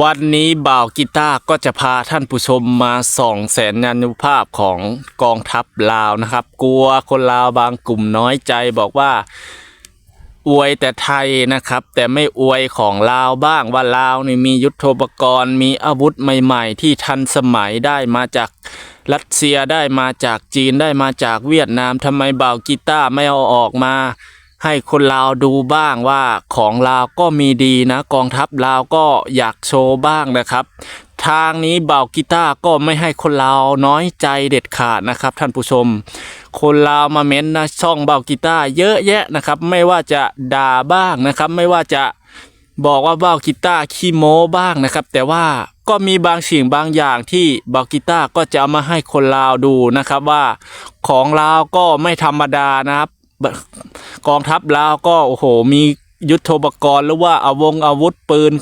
วันนี้บ่าวกีตาร์ก็จะพาท่านผู้ชมมาส่องแสนยานุภาพของกองทัพลาวนะครับ กลัวคนลาวบางกลุ่มน้อยใจบอกว่า อวยแต่ไทยนะครับ แต่ไม่อวยของลาวบ้างว่าลาวนี่มียุทโธปกรณ์ มีอาวุธใหม่ๆ ที่ทันสมัยได้มาจากรัสเซียได้มาจากจีนได้มาจากเวียดนามทำไมบ่าวกีตาร์ไม่เอาออกมา ให้คนลาวดูบ้างว่าของลาวก็มีดีนะ กองทัพลาวก็อยากโชว์บ้างนะครับ ทางนี้เบากีตาร์ก็ไม่ให้คนลาวน้อยใจเด็ดขาดนะครับท่านผู้ชม คนลาวมาเม้นนะช่องเบากีตาร์เยอะแยะนะครับ ไม่ว่าจะด่าบ้างนะครับ ไม่ว่าจะบอกว่าเบากีตาร์ขี้โม้บ้างนะครับ แต่ว่าก็มีบางสิ่งบางอย่างที่เบากีตาร์ก็จะเอามาให้คนลาวดูนะครับว่าของลาวก็ไม่ธรรมดานะครับ กองทัพลาวก็โอ้โห มียุทโธปกรณ์หรือว่าอาวงอาวุธปืน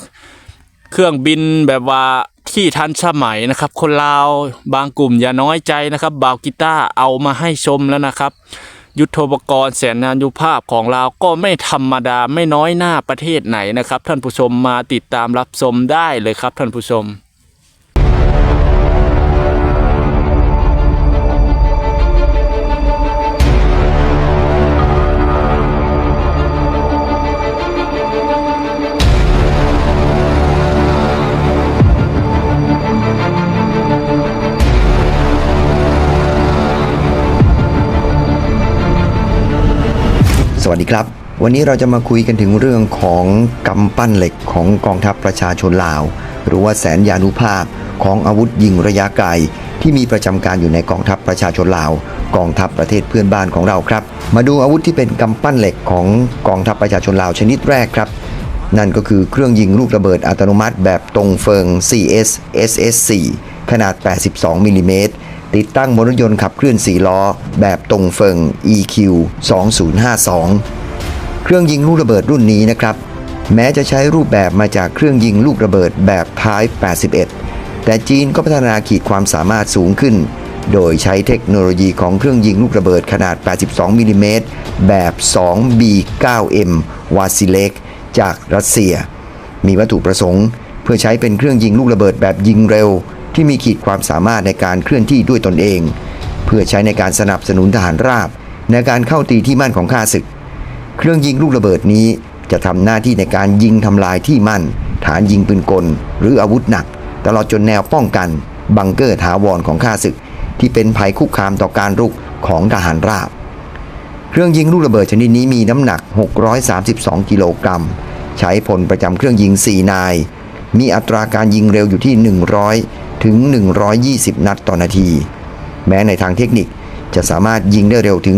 เครื่องบินแบบว่าที่ทันสมัยนะครับ คนลาวบางกลุ่มอย่าน้อยใจนะครับบาวกีตาร์เอามาให้ชมแล้วนะครับ ยุทโธปกรณ์แสนนานุภาพของเราก็ไม่ธรรมดาไม่น้อยหน้าประเทศไหนนะครับ ท่านผู้ชมมาติดตามรับชมได้เลยครับท่านผู้ชม ครับ วันนี้เราจะมาคุยกันถึงเรื่องของกำปั้นเหล็กของกองทัพประชาชนลาว หรือว่าแสนยานุภาพของอาวุธยิงระยะไกล ที่มีประจำการอยู่ในกองทัพประชาชนลาว กองทัพประเทศเพื่อนบ้านของเราครับ มาดูอาวุธที่เป็นกำปั้นเหล็กของกองทัพประชาชนลาวชนิดแรกครับ นั่นก็คือเครื่องยิงลูกระเบิดอัตโนมัติ แบบตรงเฟิง CS SS4 ขนาด 82มิลลิเมตรติดตั้งบนรถยนต์ขับเคลื่อน 4 ล้อ แบบตรงเฟิง EQ 2052 เครื่องยิงลูกระเบิดรุ่นนี้นะครับ แม้จะใช้รูปแบบมาจากเครื่องยิงลูกระเบิดแบบ Type 81 แต่จีนก็พัฒนาขีดความสามารถสูงขึ้น โดยใช้เทคโนโลยีของเครื่องยิงลูกระเบิดขนาด 82มิลลิเมตรแบบ 2B9M วาซิเล็กจากรัสเซีย มีวัตถุประสงค์ เพื่อใช้เป็นเครื่องยิงลูกระเบิดแบบยิงเร็ว ที่มีขีดความสามารถในการเคลื่อนที่ด้วยตนเอง เพื่อใช้ในการสนับสนุนทหารราบ ในการเข้าตีที่มั่นของข้าศึก เครื่องยิงลูกระเบิดนี้จะทำหน้าที่ในการยิงทำลายที่มั่น ฐานยิงปืนกล หรืออาวุธหนัก ตลอดจนแนวป้องกัน บังเกอร์ถาวรของข้าศึก ที่เป็นภัยคุกคามต่อการรุกของทหารราบ เครื่องยิงลูกระเบิดชนิดนี้มีน้ำหนัก 632 กิโลกรัม ใช้พลประจำเครื่องยิง 4 นาย มีอัตราการยิงเร็วอยู่ที่ 100 ถึง 120 นัดต่อนาที แม้ในทางเทคนิคจะสามารถยิงได้เร็วถึง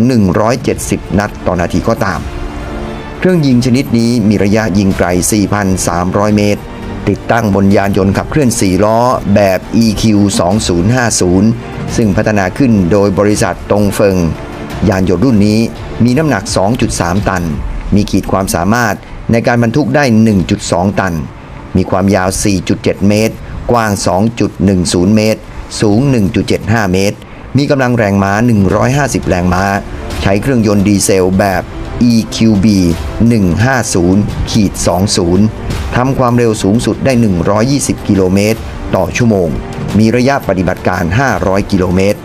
170 นัดต่อนาทีก็ตาม เครื่องยิงชนิดนี้มีระยะยิงไกล 4,300 เมตร ติดตั้งบนยานยนต์ขับเคลื่อน 4 ล้อแบบ EQ 2050ซึ่งพัฒนาขึ้นโดยบริษัทตงเฟิง ยานยนต์รุ่นนี้มีน้ำหนัก 2.3 ตัน มีขีดความสามารถในการบรรทุกได้ 1.2 ตัน มีความยาว 4.7 เมตร กว้าง 2.10 เมตร สูง 1.75 เมตร มีกำลังแรงม้า 150 แรงม้า ใช้เครื่องยนต์ดีเซลแบบ EQB 150ขีด20 ทำความเร็วสูงสุดได้ 120 กิโลเมตร ต่อชั่วโมง มีระยะปฏิบัติการ 500 กิโลเมตร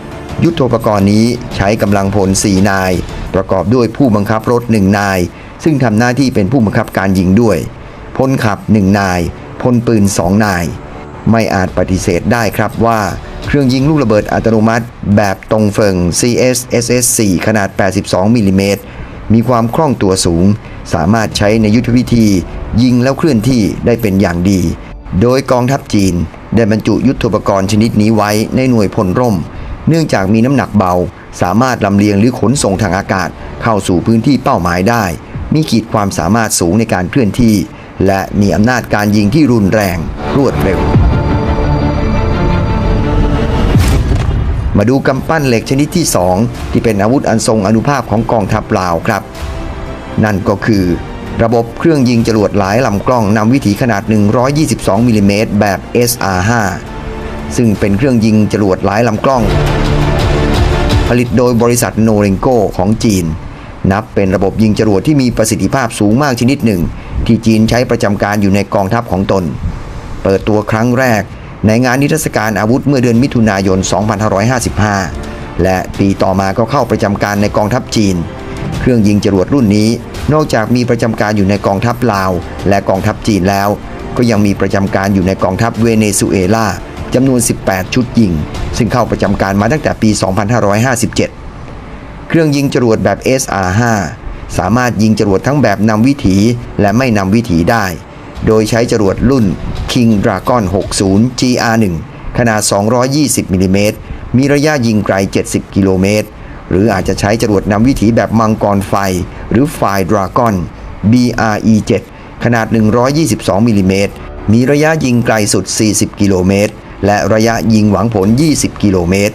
ยุทธปกรณ์นี้ใช้กำลังพล 4 นาย ประกอบด้วยผู้บังคับรถ 1 นาย ซึ่งทำหน้าที่เป็นผู้บังคับการยิงด้วย พลขับ 1 นาย พลปืน 2 นาย ไม่อาจปฏิเสธได้ครับว่า เครื่องยิงลูกระเบิดอัตโนมัติ แบบตรงเฟิง CS SS4 ขนาด 82มิลลิเมตรมีความคล่องตัวสูง สามารถใช้ในยุทธวิธียิงแล้วเคลื่อนที่ได้เป็นอย่างดี โดยกองทัพจีน ได้บรรจุยุทธปกรณ์ชนิดนี้ไว้ในหน่วยพลร่ม เนื่องจากมีน้ำหนักเบา สามารถลำเลียงหรือขนส่งทางอากาศ เข้าสู่พื้นที่เป้าหมายได้ มีขีดความสามารถสูงในการเคลื่อนที่ และมีอำนาจการยิงที่รุนแรง รวดเร็ว มาดูกำปั้นเหล็กชนิดที่ 2 ที่เป็นอาวุธอันทรงอนุภาพของกองทัพลาวครับ นั่นก็คือ ระบบเครื่องยิงจรวดหลายลำกล้องนำวิถีขนาด 122มิลลิเมตรแบบ SR5 ซึ่งเป็นเครื่องยิงจรวดหลายลำกล้อง ผลิตโดยบริษัทโนเร n โกของจีน นับเป็นระบบยิงจรวดที่มีประสิทธิภาพสูงมากชนิดหนึ่ง ที่จีนใช้ประจำการอยู่ในกองทัพของตน เปิดตัวครั้งแรก ในงานนิทรรศการอาวุธเมื่อเดือนมิถุนายน 2555 และปีต่อมาก็เข้าประจำการในกองทัพจีน เครื่องยิงจรวดรุ่นนี้ นอกจากมีประจำการอยู่ในกองทัพลาว และกองทัพจีนแล้ว ก็ยังมีประจำการอยู่ในกองทัพเวเนซุเอลาจำนวน 18 ชุดยิง ซึ่งเข้าประจำการมาตั้งแต่ปี 2557 เครื่องยิงจรวดแบบ SR5 สามารถยิงจรวดทั้งแบบนำวิถีและไม่นำวิถีได้ โดยใช้จรวดรุ่น King Dragon 60 GR1 ขนาด 220 มิลลิเมตร มีระยะยิงไกล 70 กิโลเมตร หรืออาจจะใช้จรวดนำวิถีแบบมังกรไฟ หรือไฟดราก้อน BRE7 ขนาด 122 มิลลิเมตร มีระยะยิงไกลสุด 40 กิโลเมตร และระยะยิงหวังผล 20 กิโลเมตร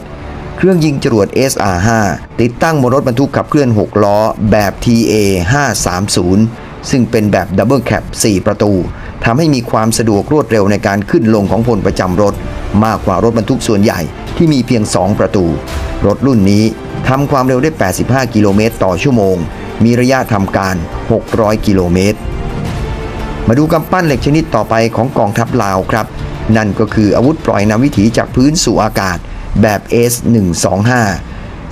เครื่องยิงจรวด SR5 ติดตั้งบนรถบรรทุกขับเคลื่อน 6 ล้อ แบบ TA 530 ซึ่งเป็นแบบดับเบิลแคป4ประตูทำให้มีความสะดวกรวดเร็วในการขึ้นลงของพลประจำรถ มากกว่ารถบรรทุกส่วนใหญ่ที่มีเพียง 2 ประตู รถรุ่นนี้ทำความเร็วได้ 85 กิโลเมตรต่อชั่วโมง มีระยะทำการ 600 กิโลเมตร มาดูกำปั้นเหล็กชนิดต่อไปของกองทัพลาวครับ นั่นก็คืออาวุธปล่อยนำวิถีจากพื้นสู่อากาศแบบ S125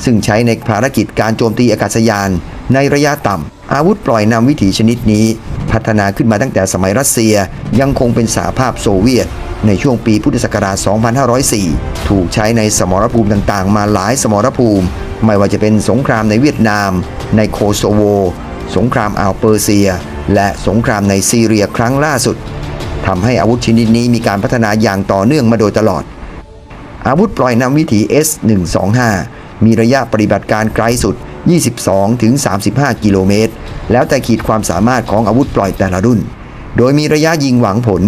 ซึ่งใช้ในภารกิจการโจมตีอากาศยาน ในระยะต่ำอาวุธปล่อยนำวิถีชนิดนี้ พัฒนาขึ้นมาตั้งแต่สมัยรัสเซียยังคงเป็นสหภาพโซเวียต ในช่วงปีพุทธศักราช 2504 ถูกใช้ในสมรภูมิต่างๆ มาหลายสมรภูมิ ไม่ว่าจะเป็นสงครามในเวียดนาม ในโคโซโว สงครามอ่าวเปอร์เซีย และสงครามในซีเรียครั้งล่าสุดทำให้อาวุธชนิดนี้มีการพัฒนาอย่างต่อเนื่องมาโดยตลอด อาวุธปล่อยนำวิถี S125 มีระยะปฏิบัติการไกลสุด 22 ถึง 35 กิโลเมตร แล้วแต่ขีดความสามารถของอาวุธปล่อยแต่ละรุ่น โดยมีระยะยิงหวังผล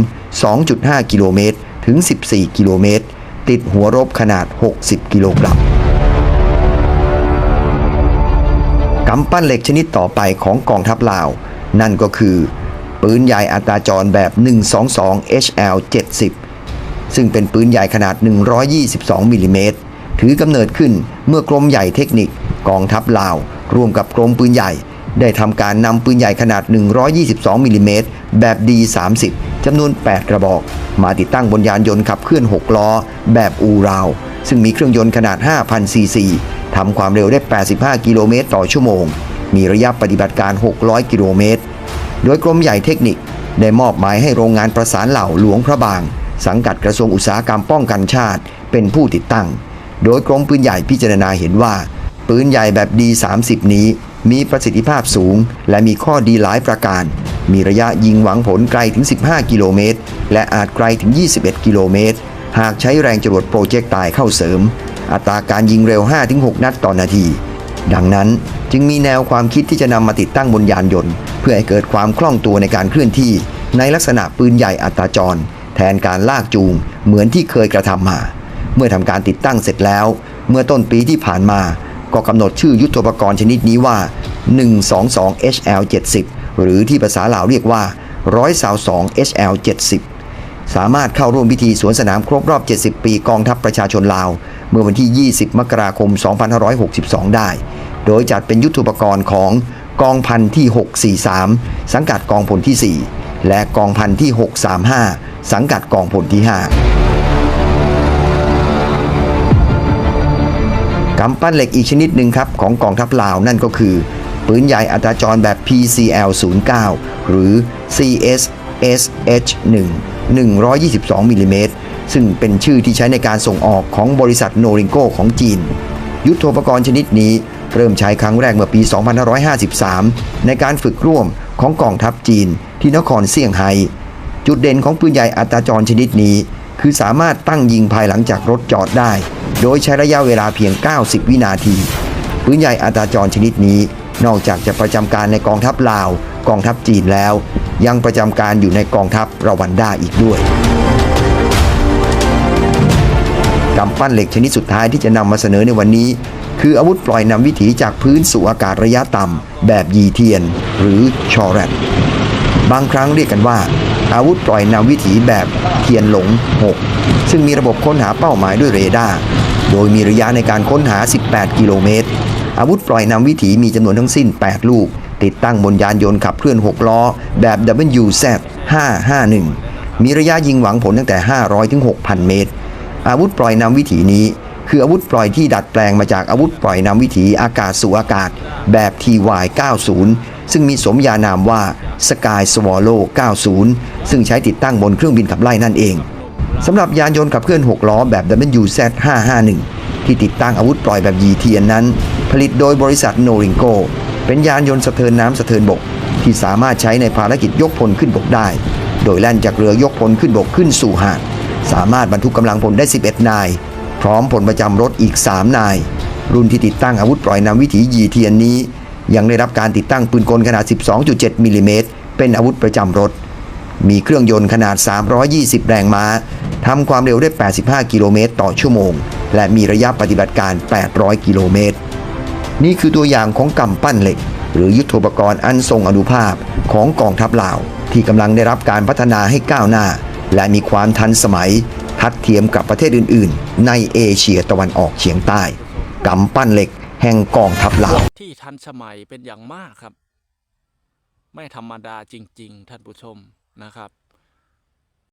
2.5 กิโลเมตร ถึง 14 กิโลเมตร ติดหัวรบขนาด 60 กิโลกรัมกำปั้นเหล็กชนิดต่อไปของกองทัพลาว นั่นก็คือ ปืนใหญ่อัตราจรแบบ 122 HL 70 ซึ่งเป็นปืนใหญ่ขนาด 122มิลลิเมตรถือกำเนิดขึ้นเมื่อกรมใหญ่เทคนิค กองทัพลาว ร่วมกับกรมปืนใหญ่ ได้ทำการนำปืนใหญ่ขนาด 122มิลลิเมตรแบบ D30 จำนวน 8 กระบอก มาติดตั้งบนยานยนต์ขับเคลื่อน 6 ล้อ แบบอูราว ซึ่งมีเครื่องยนต์ขนาด 5,000 ซีซีทำความเร็วได้ 85 กิโลเมตรต่อชั่วโมง มีระยะปฏิบัติการ 600 กิโลเมตร โดยกรมใหญ่เทคนิค ได้มอบหมายให้โรงงานประสานเหล่าหลวงพระบาง สังกัดกระทรวงอุตสาหกรรมป้องกันชาติ เป็นผู้ติดตั้ง โดยกรมปืนใหญ่พิจารณาเห็นว่า ปืนใหญ่แบบ D30 นี้มีประสิทธิภาพสูง และมีข้อดีหลายประการ มีระยะยิงหวังผลไกลถึง 15 กิโลเมตร และอาจไกลถึง 21 กิโลเมตร หากใช้แรงจรวดโปรเจกต์ตายเข้าเสริม อัตราการยิงเร็ว 5-6 นัดต่อนาที ดังนั้นจึงมีแนวความคิดที่จะนำมาติดตั้งบนยานยนต์ เพื่อให้เกิดความคล่องตัวในการเคลื่อนที่ ในลักษณะปืนใหญ่อัตราจร แทนการลากจูง เหมือนที่เคยกระทำมา เมื่อทำการติดตั้งเสร็จแล้ว เมื่อต้นปีที่ผ่านมา ก็กำหนดชื่อยุทธปกรณ์ชนิดนี้ว่า 122 HL 70 หรือที่ภาษาลาวเรียกว่า122 HL 70 สามารถเข้าร่วมพิธีสวนสนามครบรอบ 70 ปีกองทัพประชาชนลาว เมื่อวันที่ 20 มกราคม 2562 ได้ โดยจัดเป็นยุทธปกรณ์ของกองพันที่ 643 สังกัดกองพลที่ 4 และกองพันที่ 635 สังกัดกองพลที่ 5 กำปั้นเหล็กอีกชนิดหนึ่งครับของกองทัพลาวนั่นก็คือ ปืนใหญ่อัตราจรแบบ PCL 09หรือ CSSH 1 122มิลลิเมตรซึ่งเป็นชื่อที่ใช้ในการส่งออกของบริษัทโนริงโกของจีน ยุทโธปกรณ์ชนิดนี้เริ่มใช้ครั้งแรกเมื่อปี 2553 ในการฝึกร่วมของกองทัพจีนที่นครเซี่ยงไฮ้จุดเด่นของปืนใหญ่อัตราจรชนิดนี้ คือสามารถตั้งยิงภายหลังจากรถจอดได้ โดยใช้ระยะเวลาเพียง 90 วินาทีปืนใหญ่อัตราจรชนิดนี้ นอกจากจะประจำการในกองทัพลาว กองทัพจีนแล้ว ยังประจำการอยู่ในกองทัพรวันด้าอีกด้วยกำปั้นเหล็กชนิดสุดท้ายที่จะนำมาเสนอในวันนี้ คืออาวุธปล่อยนำวิถีจากพื้นสู่อากาศระยะต่ำแบบยีเทียน หรือชอแรตบางครั้งเรียกกันว่า อาวุธปล่อยนำวิถีแบบเทียนหลง 6 ซึ่งมีระบบค้นหาเป้าหมายด้วยเรดาร์โดยมีระยะในการค้นหา 18 กิโลเมตร อาวุธปล่อยนำวิถีมีจำนวนทั้งสิ้น 8 ลูก ติดตั้งบนยานยนต์ขับเคลื่อน 6 ล้อ แบบ WZ 551 มีระยะยิงหวังผลตั้งแต่ 500 ถึง 6,000 เมตร อาวุธปล่อยนำวิถีนี้ คืออาวุธปล่อยที่ดัดแปลงมาจากอาวุธปล่อยนำวิถีอากาศสู่อากาศแบบ TY90 ซึ่งมีสมญานามว่า Sky Swallow 90 ซึ่งใช้ติดตั้งบนเครื่องบินขับไล่นั่นเองสำหรับยานยนต์ขับเคลื่อน 6 ล้อแบบ WZ551 ที่ติดตั้งอาวุธปล่อยแบบยีเทียนนั้น ผลิตโดยบริษัทโนริงโกเป็นยานยนต์สะเทินน้ำสะเทินบก ที่สามารถใช้ในภารกิจยกพลขึ้นบกได้ โดยแล่นจากเรือยกพลขึ้นบกขึ้นสู่หาดสามารถบรรทุกกำลังพลได้ 11 นาย พร้อมพลประจำรถอีก 3 นาย รุ่นที่ติดตั้งอาวุธปล่อยนำวิถียีเทียนนี้ ยังได้รับการติดตั้งปืนกลขนาด 12.7มิลลิเมตรเป็นอาวุธประจำรถ มีเครื่องยนต์ขนาด 320 แรงม้าทำความเร็วได้ 85 กิโลเมตรต่อชั่วโมง และมีระยะปฏิบัติการ 800 กิโลเมตร นี่คือตัวอย่างของกำปั้นเหล็ก หรือยุทโธปกรณ์อันทรงอนุภาพของกองทัพลาว ที่กำลังได้รับการพัฒนาให้ก้าวหน้า และมีความทันสมัย ทัดเทียมกับประเทศอื่น ๆ ในเอเชียตะวันออกเฉียงใต้กำปั้นเหล็กแห่งกองทัพลาวที่ทันสมัยเป็นอย่างมากครับ ไม่ธรรมดาจริง ๆ ท่านผู้ชมนะครับ